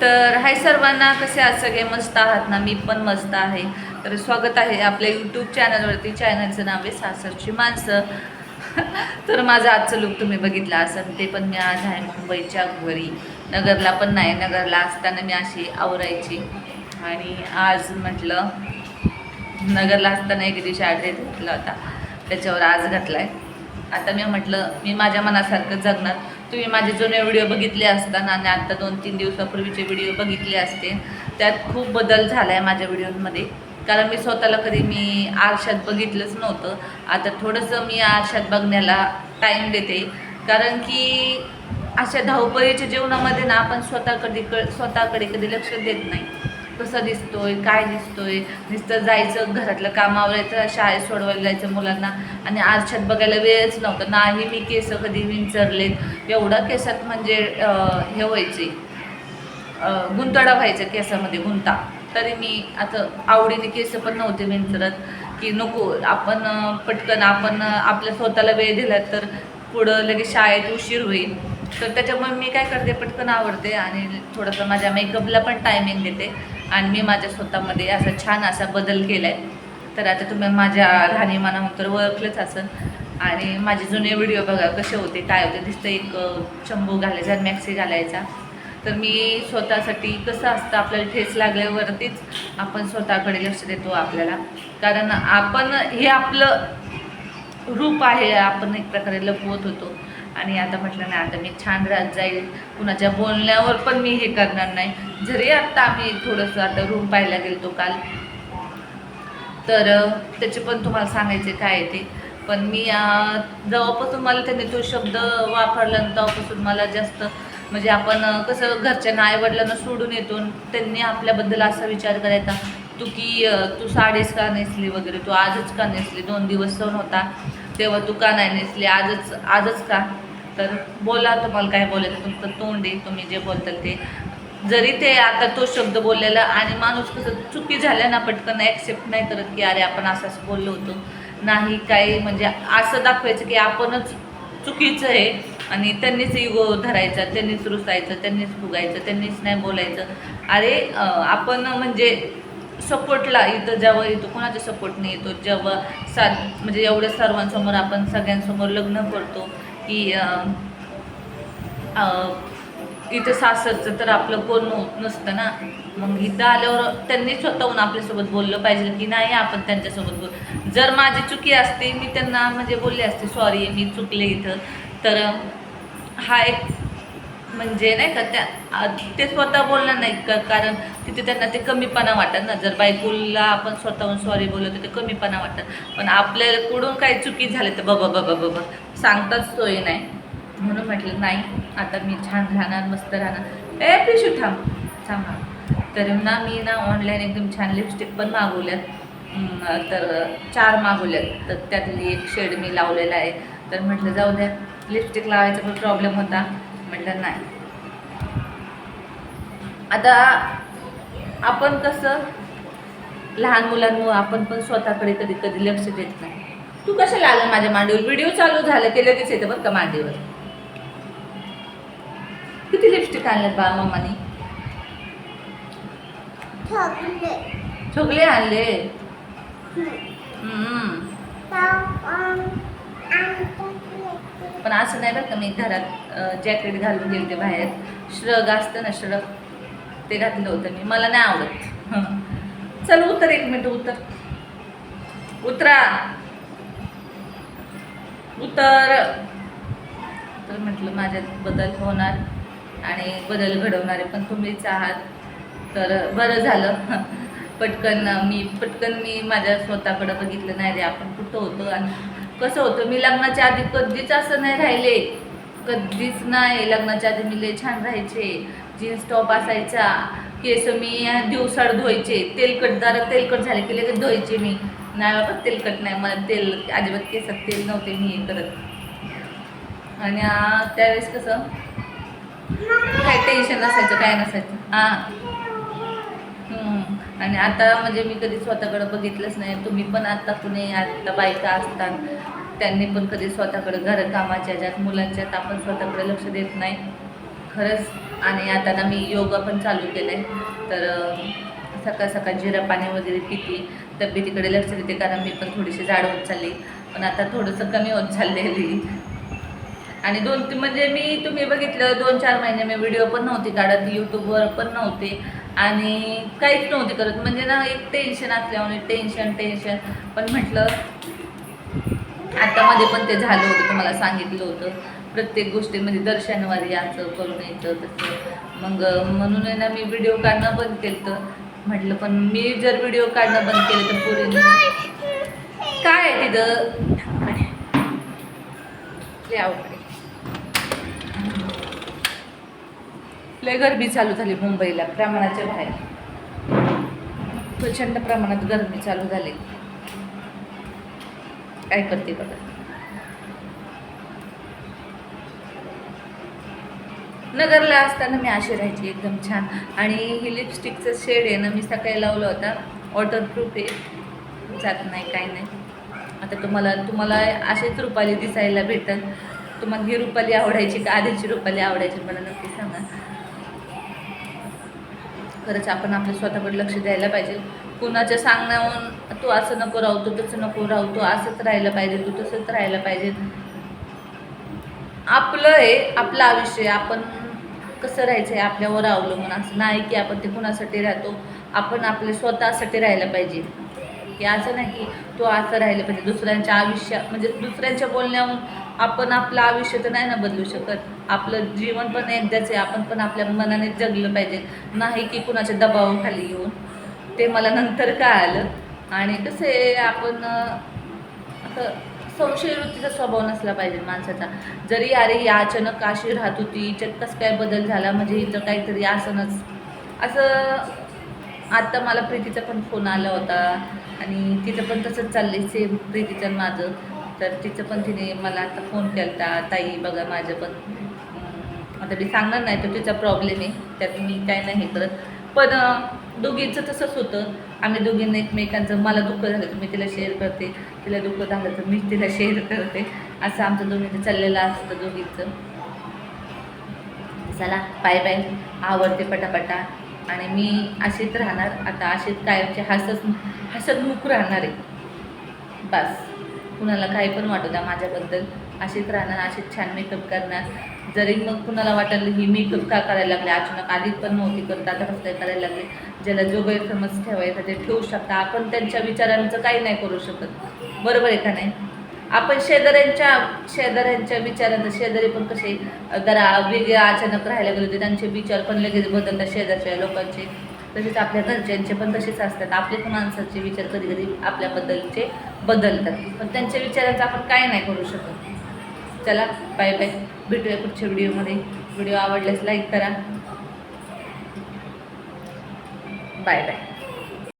तर हाय सर्वांना कसे आहात सगळे? मस्त आहात ना? मी पण मस्त आहे. तर स्वागत आहे आपल्या यूट्यूब चॅनलवरती चॅनलचं नाव आहे सासरची माणसं. तर माझं आजचं लुक तुम्ही बघितला असेल ते पण मी आज आहे मुंबईच्या घरी. नगरला पण नाही नगरला असताना मी अशी आवरायची. आणि आज म्हटलं नगरला असताना एक दिवशी ॲड्रेस घेतला होता. त्याच्यावर आज घातला आहे आता मी म्हटलं मी माझ्या मनासारखं जगणार. तुम्ही माझे जुने व्हिडिओ बघितले असताना आणि आत्ता दोन तीन दिवसापूर्वीचे व्हिडिओ बघितले असते. त्यात खूप बदल झाला आहे माझ्या व्हिडिओमध्ये कारण मी स्वतःला कधी मी आरशात बघितलंच नव्हतं. आता थोडंसं मी आरशात बघण्याला टाईम देते. कारण की अशा धावपळीच्या जीवनामध्ये ना आपण स्वतःकडे क स्वतःकडे कधी लक्ष देत नाही. कसं दिसतोय काय दिसतोय? नुसतं जायचं घरातलं कामावर आवरायचं शाळेत सोडवायला जायचं मुलांना. आणि आरशात बघायला वेळच नव्हता. नाही मी केस कधी विंचरलेत. एवढा केसात म्हणजे हे व्हायचे. गुंतडा व्हायचा केसामध्ये गुंता. तरी मी आता आवडीने केस पण नव्हते विंचरत. की नको आपण पटकन आपण आपल्या स्वतःला वेळ दिला तर पुढं लगेच शाळेत उशीर होईल. तर त्याच्यामुळे मी काय करते पटकन आवडते आणि थोडंसं माझ्या मेकअपला पण टायमिंग देते. आणि मी माझ्या स्वतःमध्ये असा छान असा बदल केला आहे तर आता तुम्ही माझ्या राहणीमानावर तर ओळखलंच असेल. आणि माझे जुने व्हिडिओ बघा कसे होते काय होते दिसतं एक चंबू घालायचा मॅक्सी घालायचा. तर मी स्वतःसाठी कसं असतं आपल्याला ठेस लागल्यावरतीच आपण स्वतःकडे लक्ष देतो आपल्याला. कारण आपण हे आपलं रूप आहे आपण एक प्रकारे लपवत होतो. आणि आता म्हटलं नाही आता मी छान राहत जाईल. कुणाच्या बोलण्यावर पण मी हे करणार नाही. जरी आत्ता आम्ही थोडंसं आता रूम पाहायला गेलो काल. तर त्याचे पण तुम्हाला सांगायचे काय ते. पण मी जेव्हापासून मला त्यांनी तो शब्द वापरला तेव्हापासून मला जास्त म्हणजे आपण कसं घरच्यांना आईवडिलांना सोडून येतो त्यांनी आपल्याबद्दल असा विचार करायचा तू की तू साडीच का नेसली वगैरे? तू आजच का नेसली? दोन दिवस सण होता. तेव्हा तू का नाही नेसली? आजच आजच का? तर बोला तुम्हाला काय बोलायचं तुमचं तोंड आहे तुम्ही जे बोलताल ते. जरी ते आता तो शब्द बोललेला आणि माणूस कसं चुकी झाल्या ना पटकन ॲक्सेप्ट नाही करत की अरे आपण असं असं बोललो होतो. नाही काही म्हणजे असं दाखवायचं की आपणच चुकीचं आहे आणि त्यांनीच युगो धरायचा त्यांनीच रुसायचं त्यांनीच फुगायचं त्यांनीच नाही बोलायचं. अरे आपण म्हणजे सपोर्टला इथं जेव्हा येतो कोणाच्या सपोर्टने येतो जेव्हा सा म्हणजे एवढ्या सर्वांसमोर आपण सगळ्यांसमोर लग्न करतो की इथं सासरचं तर आपलं कोण होत नसतं ना. मग इथं आल्यावर त्यांनी स्वतःहून आपल्यासोबत बोललं पाहिजे की नाही आपण त्यांच्यासोबत बोल जर माझी चुकी असते मी त्यांना म्हणजे बोलले असते सॉरी मी चुकले इथं. तर हा एक म्हणजे नाही का त्या ते स्वतः बोलणार नाही का? कारण तिथे त्यांना ते कमीपणा वाटत ना. जर बायकोला आपण स्वतःहून सॉरी बोललो तर ते कमीपणा वाटत पण आपल्याला कुठून काही चुकी झाली तर बाबा बाबा बाबा सांगताच सोय नाही. म्हणून म्हटलं नाही आता मी छान राहणार मस्त राहणार. ए पिशू थांब. थांबा. तर ना मी ना ऑनलाईन एकदम छान लिपस्टिक पण मागवल्यात. तर चार मागवल्यात. तर त्यातली एक शेड मी लावलेला आहे. तर म्हटलं जाऊ द्या. लिपस्टिक लावायचा पण प्रॉब्लेम होता. म्हटलं नाही. आता आपण कसं लहान मुलांमुळं आपण पण स्वतःकडे कधी कधी लक्ष देत नाही. तू कशाला आलं माझ्या मांडीवर? व्हिडिओ चालू झालं की लगेच येतं बरं का मांडीवर? किती लिपस्टिक आणल्यात बा मम्मानी छोकले आणले? हम्म. पण असं नाही बरं का मी घरात जॅकेट घालून गेले बाहेर. श्रग असतं ना श्रग ते घातलं होतं मी. मला नाही आवडत. चल उतर एक मिनिट उतर. उतरा. उतर. तर म्हटलं माझ्यात बदल होणार आणि बदल घडवणारे पण तुम्हीच आहात. तर बरं झालं. पटकन मी पटकन मी माझ्या स्वतःकडं बघितलं नाही रे आपण कुठं होतो आणि कसं होतं? मी लग्नाच्या आधी कधीच असं नाही राहिले. कधीच नाही. लग्नाच्या आधी मी लय छान राहायचे. जीन्स टॉप असायचा. केस मी दिवसाड धुवायचे. तेलकट जरा तेलकट झाले की लगेच धुवायचे मी. नाही बाबा तेलकट नाही. मला तेल अजिबात केसात तेल नव्हते मी हे करत. आणि त्यावेळेस कसं? काय टेन्शन नसायचं काय नसायचं. हां आणि आता म्हणजे मी कधी स्वतःकडे बघितलंच नाही. तुम्ही पण आता कुणी आता बायका असतात. त्यांनी पण कधी स्वतःकडे घरकामाच्या ज्यात मुलांच्यात आपण स्वतःकडे लक्ष देत नाही. खरंच. आणि आता ना मी योगा पण चालू केलं आहे तर सकाळ सकाळ जिरा पाणी वगैरे पिते. तब्येतीकडे लक्ष देते कारण मी पण थोडीशी जाड होत चालली. पण आता थोडंसं कमी होत चाललेली. आणि दोन तीन म्हणजे मी तुम्ही बघितलं दोन चार महिने मी व्हिडिओ पण नव्हते काढत. यूट्यूबवर पण नव्हते. आणि काहीच नव्हते करत. म्हणजे ना एक टेन्शन असल्यामुळे टेन्शन टेन्शन पण म्हटलं आता मध्ये पण ते झालं होतं तुम्हाला सांगितलं होतं. प्रत्येक गोष्टीमध्ये दर्शनवारी याचं करून यायचं तसं. मग म्हणून आहे ना मी व्हिडिओ काढणं बंद केलं. तर म्हटलं पण मी जर व्हिडिओ काढणं बंद केलं तर पुढे काय आहे तिथं? आवडते अवघड आहे. लय गरमी चालू झाली मुंबईला प्रमाणाच्या बाहेर. प्रचंड प्रमाणात गरमी चालू झाली. काय करते बघा. नगरला असताना मी अशी राहायची एकदम छान. आणि ही लिपस्टिकचं शेड आहे ना मी सकाळी लावला होता. वॉटरप्रूफ आहे. जात नाही काही नाही. आता तुम्हाला तुम्हाला अशीच रुपाली दिसायला भेटल तुम्हाला ही रुपाली आवडायची का आधीची रुपाली आवडायची मला नक्की सांगा. खरंच आपण आपल्या स्वतःकडे लक्ष द्यायला पाहिजे. कुणाच्या सांगण्याहून तू असं नको राहू तू तसं नको राहू तू असंच राहिलं पाहिजे तू तसंच राहिलं पाहिजे. आपलं आहे आपलं आयुष्य आहे. आपण कसं राहायचं आहे आपल्यावर अवलंबून असं नाही की आपण ते कुणासाठी राहतो. आपण आपले स्वतःसाठी राहायला पाहिजे. की असं नाही की तो असं राहिलं पाहिजे. दुसऱ्यांच्या आयुष्या म्हणजे दुसऱ्यांच्या बोलण्याहून आपण आपलं आयुष्य तर नाही ना बदलू शकत. आपलं जीवन पण एकदाच आहे. आपण पण आपल्या मनाने जगलं पाहिजे. नाही की कुणाच्या दबावाखाली येऊन. ते मला नंतर कळालं. आणि कसं आहे आपण असं संशय वृत्तीचा स्वभाव नसला पाहिजे माणसाचा. जरी अरे ही अचानक अशी राहत होती हिच्यात कसं काय बदल झाला म्हणजे हिचं काहीतरी आसनच असं आत्ता मला प्रीतीचा पण फोन आला होता. आणि तिचं पण तसंच आहे सेम प्रीतीचं आणि माझं. तर तिचं पण तिने मला आता फोन केला ताई बघा माझं पण. आता मी सांगणार नाही तो तिचा प्रॉब्लेम आहे. त्यात मी काय नाही हे करत. पण दोघींचं तसंच होतं. आम्ही दोघींना एकमेकांचं मला दुःख झालं तर मी तिला शेअर करते. तिला दुःख झालं तर मी तिला शेअर करते. असं आमचं दोघींचं चाललेलं असतं दोघींचं. चला बाय बाय आवडते पटापटा. आणि मी अशीच राहणार. आता अशीच कायमचे हसत हसतमुख राहणार आहे. बस. कुणाला काही पण वाटू द्या माझ्याबद्दल. अशीच राहणार अशीच छान मेकअप करणार. जरी मग कुणाला वाटलं ही मेकअप का करायला लागले? अचानक आधी पण नव्हती करत आता कसं करायला लागले ज्याला जो गैरसमज ठेवायचा ते ठेवू शकता. आपण त्यांच्या विचारांचं काही नाही करू शकत. बरोबर आहे का नाही? आपण शेजाऱ्यांच्या शेजाऱ्यांच्या विचारांचं शेजारी पण कसे जरा वेगळे अचानक राहायला गेले होते त्यांचे विचार पण लगेच बदलतात शेजारच्या लोकांचे. तसेच आपल्या घरच्यांचे पण तसेच असतात. आपले पण माणसाचे विचार कधी कधी आपल्याबद्दलचे बदलतात. पण त्यांच्या विचारांचं आपण काय नाही करू शकत. चला बाय बाय भेटूया पुढच्या व्हिडिओमध्ये. व्हिडिओ आवडल्यास लाईक करा. Bye bye